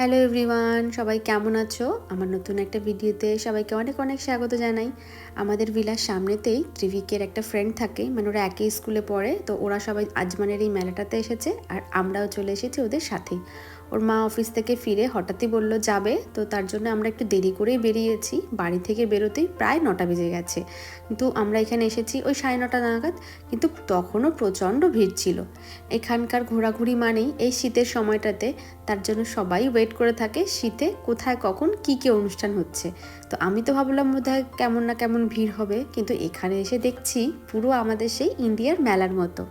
Hello everyone সবাই কেমন আছো? আমার নতুন একটা ভিডিওতে সবাইকে অনেক অনেক স্বাগত জানাই। আমাদের ভিলার সামনেতেই ত্রিভিকের একটা ফ্রেন্ড থাকে মানে ওরা একই স্কুলে পড়ে, তো ওরা সবাই আজমানের এই মেলাটাতে এসেছে, আর আমরাও চলে এসেছি ওদের সাথেই। ওর মা অফিস থেকে ফিরে হঠাৎই বলল, যাবে? তো তার জন্য আমরা একটু দেরি করেই বেরিয়েছি। বাড়ি থেকে বেরোতেই প্রায় নটা বেজে গেছে। কিন্তু আমরা এখানে এসেছি ওই সাড়ে নটা নাগাদ। কিন্তু তখনও প্রচণ্ড ভিড় ছিল। এখানকার ঘোরাঘুরি মানেই এই শীতের সময়টাতে তার জন্য সবাই ওয়েট করে থাকে, শীতে কোথায় কখন কি কি অনুষ্ঠান হচ্ছে। তো আমি তো ভাবলাম বোধহয় কেমন না কেমন ভিড় হবে। কিন্তু এখানে এসে দেখছি পুরো আমাদের সেই ইন্ডিয়ার মেলার মতো।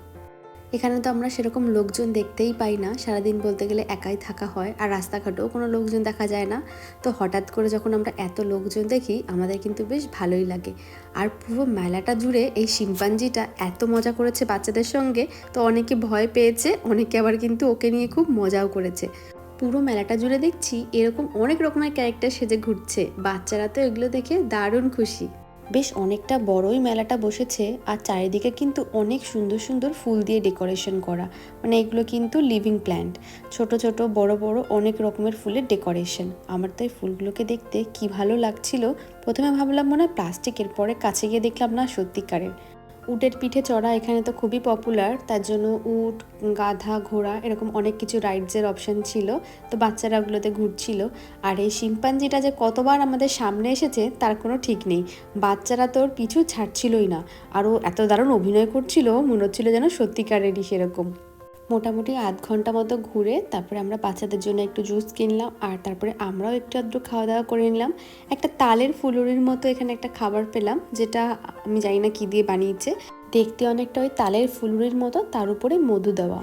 এখানে তো আমরা সেরকম লোকজন দেখতেই পাই না। সারাদিন বলতে গেলে একাই থাকা হয় আর রাস্তাঘাটেও কোনো লোকজন দেখা যায় না। তো হঠাৎ করে যখন আমরা এত লোকজন দেখি, আমাদের কিন্তু বেশ ভালোই লাগে। আর পুরো মেলাটা জুড়ে এই শিম্পাঞ্জিটা এত মজা করেছে বাচ্চাদের সঙ্গে, তো অনেকে ভয় পেয়েছে, অনেকে আবার কিন্তু ওকে নিয়ে খুব মজাও করেছে। পুরো মেলাটা জুড়ে দেখছি এরকম অনেক রকমের ক্যারেক্টার সেজে ঘুরছে। বাচ্চারা তো এগুলো দেখে দারুণ খুশি। বেশ অনেকটা বড়ই মেলাটা বসেছে আর চারিদিকে কিন্তু অনেক সুন্দর সুন্দর ফুল দিয়ে ডেকোরেশন করা। মানে এগুলো কিন্তু লিভিং প্ল্যান্ট। ছোট ছোট, বড় বড় অনেক রকমের ফুলের ডেকোরেশন। আমার তো এই ফুলগুলোকে দেখতে কি ভালো লাগছিল। প্রথমে ভাবলাম মনে হয় প্লাস্টিকের, পরে কাছে গিয়ে দেখলাম না সত্যিকারের। উটের পিঠে চড়া এখানে তো খুবই পপুলার তার জন্য উট, গাধা, ঘোড়া এরকম অনেক কিছু রাইডসের অপশন ছিল, তো বাচ্চারা ওগুলোতে ঘুরছিল। আর এই শিম্পাঞ্জিটা যে কতবার আমাদের সামনে এসেছে, তার কোনো ঠিক নেই। বাচ্চারা তোর পিছু ছাড়ছিলই না। আরও এত দারুণ অভিনয় করছিল, মনে হচ্ছিল যেন সত্যিকারেরই সেরকম। মোটামুটি আধ ঘণ্টা মতো ঘুরে তারপরে আমরা বাচ্চাদের জন্য একটু জুস কিনলাম, আর তারপরে আমরাও একটু আধটু খাওয়া দাওয়া করে নিলাম। একটা তালের ফুলুরির মতো এখানে একটা খাবার পেলাম, যেটা আমি জানি না কি দিয়ে বানিয়েছে। দেখতে অনেকটা ওই তালের ফুলুরির মতো, তার উপরে মধু দেওয়া।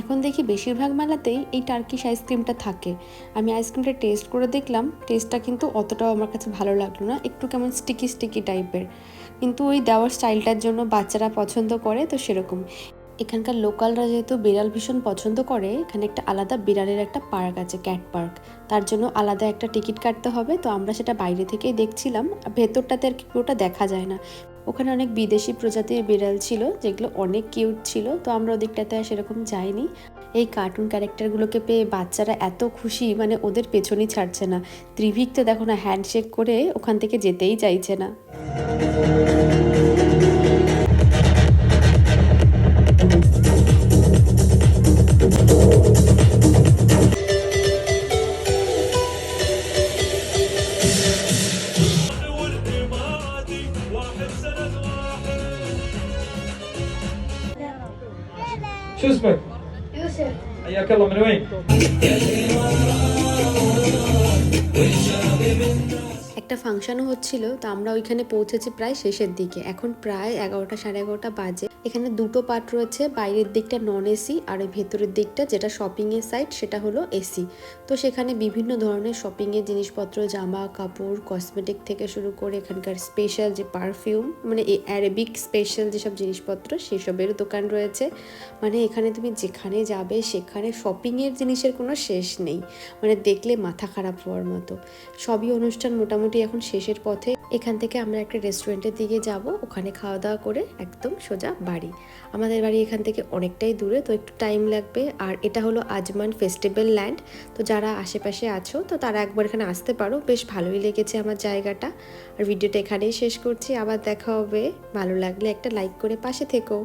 এখন দেখি বেশিরভাগ মেলাতেই এই টার্কিশ আইসক্রিমটা থাকে। আমি আইসক্রিমটা টেস্ট করে দেখলাম টেস্টটা কিন্তু অতটাও আমার কাছে ভালো লাগল না, একটু কেমন স্টিকি স্টিকি টাইপের কিন্তু ওই দেওয়ার স্টাইলটার জন্য বাচ্চারা পছন্দ করে, তো সেরকম। এখানকার লোকালরা যেহেতু বিড়াল ভীষণ পছন্দ করে, এখানে একটা আলাদা বিড়ালের একটা পার্ক আছে ক্যাট পার্ক তার জন্য আলাদা একটা টিকিট কাটতে হবে, তো আমরা সেটা বাইরে থেকেই দেখছিলাম। ভেতরটাতে আর কি পুরোটা দেখা যায় না। ওখানে অনেক বিদেশি প্রজাতির বিড়াল ছিল, যেগুলো অনেক কিউট ছিল, তো আমরা ওদিকটাতে আর সেরকম যাইনি। এই কার্টুন ক্যারেক্টারগুলোকে পেয়ে বাচ্চারা এত খুশি মানে ওদের পেছনই ছাড়ছে না। ত্রিভিক তো দেখো না হ্যান্ডশেক করে ওখান থেকে যেতেই চাইছে না। شو اسمك؟ يوسف حياك الله من وين؟ একটা ফাংশনও হচ্ছিল, তো আমরা ওইখানে পৌঁছেছি প্রায় শেষের দিকে। এখন প্রায় এগারোটা, সাড়ে এগারোটা বাজে। এখানে দুটো পার্ট রয়েছে, বাইরের দিকটা নন এসি আর ওই ভেতরের দিকটা যেটা শপিংয়ের সাইড সেটা হলো এসি তো সেখানে বিভিন্ন ধরনের শপিংয়ের জিনিসপত্র জামা কাপড় কসমেটিক থেকে শুরু করে এখানকার স্পেশাল যে পারফিউম মানে অ্যারেবিক স্পেশাল যেসব জিনিসপত্র, সেসবেরও দোকান রয়েছে। মানে এখানে তুমি যেখানে যাবে, সেখানে শপিংয়ের জিনিসের কোনো শেষ নেই। মানে দেখলে মাথা খারাপ হওয়ার মতো। সবই অনুষ্ঠান মোটামুটি এখন শেষের পথে এখান থেকে আমরা একটা রেস্টুরেন্টের দিকে যাব, ওখানে খাওয়া দাওয়া করে একদম সোজা বাড়ি। আমাদের বাড়ি এখান থেকে অনেকটাই দূরে, তো একটু টাইম লাগবে। আর এটা হলো আজমান ফেস্টিভ্যাল ল্যান্ড তো যারা আশেপাশে আছো, তো তারা একবার এখানে আসতে পারো। বেশ ভালোই লেগেছে আমার জায়গাটা। আর ভিডিওটা এখানেই শেষ করছি। আবার দেখা হবে। ভালো লাগলে একটা লাইক করে পাশে থেকো।